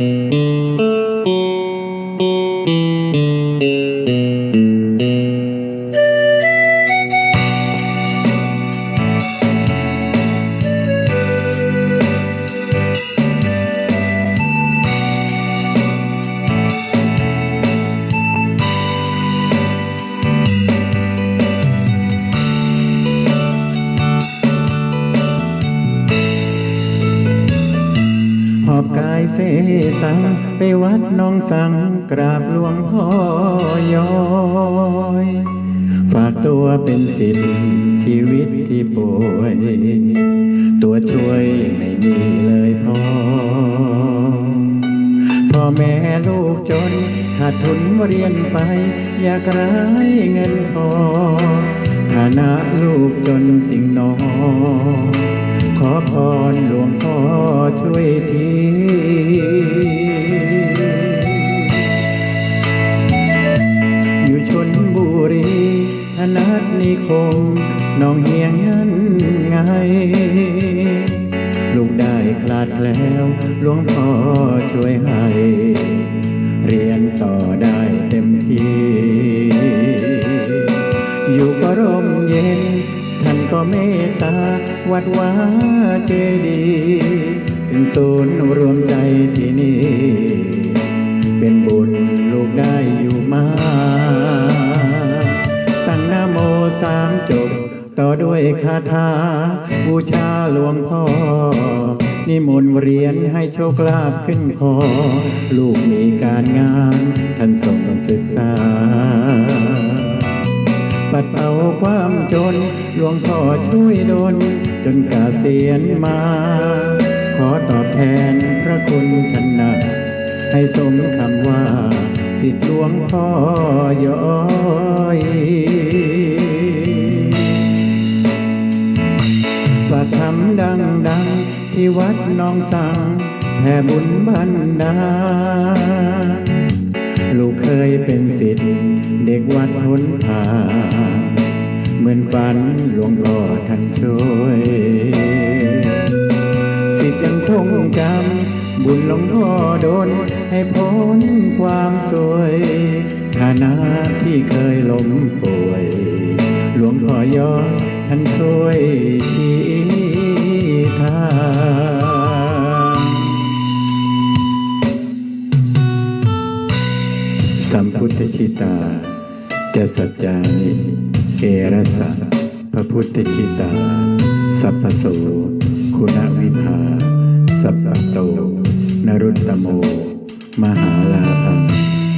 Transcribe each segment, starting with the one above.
ห อบกายเสสังไปวัดน้องสังกราบหลวงพ่อยอยฝากตัวเป็นศิษย์ชีวิตที่ป่วย ตัวช่วยไม่มีเลยพอพ่อแม่ลูกจนขาดทุนเรียนไป อยากไร้เงินพอฐานะลูกจนจริงนอ ขอพรหลวงพ่อช่วยทีอยู่ชนบุรีอนัตนิคมน้องเฮียงนั้นไง ลูกได้คลาดแล้วหลวงพ่อช่วยหา เมตตา วัดวาเจดีย์เป็นศูนย์รวมใจที่นี่ เป็นบุญลูกได้อยู่มา ตั้งนโมสามจบ ต่อด้วยคาถา บูชาหลวงพ่อ นิมนต์เรียนให้โชคลาภขึ้นคอ ลูกมีการงานท่านส่งศึกษา ปัดเป่าความจนหลวงพ่อช่วยดลจนกาเสียนมา ขอตอบแทนพระคุณท่านนักให้สมคำว่าสิทธิหลวงพ่อยอยฝากคำดังดังๆที่วัดน้องสังแผ่บุญบันดา ลูกเคยเป็นศิษย์เด็กวัดหนทางเหมือนฝันหลวงพ่อท่านช่วย สิทธิ์ยังคงจำบุญหลวงพ่อโดนให้พ้นความสวยฐานะที่เคยล้มป่วย หลวงพ่อยอท่านช่วยชี้ทาง สัมพุทธชิตาจะสัจจานิเอระสะพระพุทธชิตา สัพพโสคุณวิภา สัพพโต นรุตตโม มหาลาภัง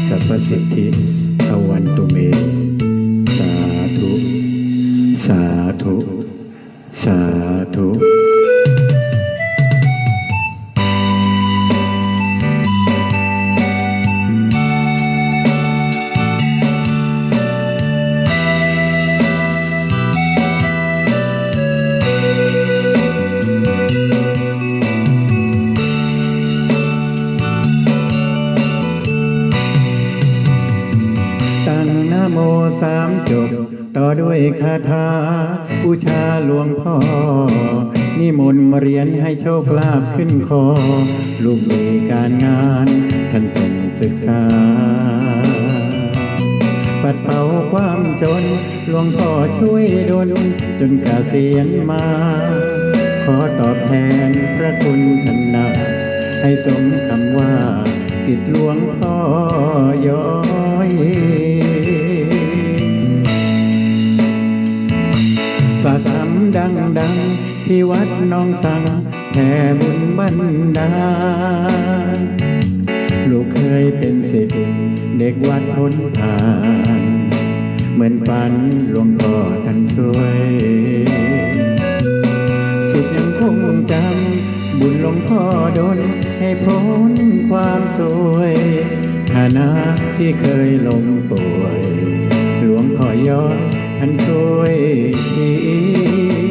สัพพสิทธิทวันตุเม สาธุ สาธุ สาธุ สามจบ ต่อด้วยคาถาบูชาหลวงพ่อ นิมนต์มาเรียนให้โชคลาภขึ้นคอ ลูกมีการงานท่านส่งศึกษา ปัดเป่าความจน หลวงพ่อช่วยดลจนเกษียณมา ขอตอบแทนพระคุณท่านนักให้สมคำว่าสิทธิหลวงพ่อยอย ที่วัดน้องสังแผ่บุญบันดาลลูกเคยเป็นศิษย์เด็กวัดพ้นทางเหมือนฝันหลวงพ่อท่านช่วยสิทธิ์ยังคงจำบุญหลวงพ่อดลให้พ้นความสวยฐานะที่เคยล้มป่วย หลวงพ่อย้อดท่านช่วยชี้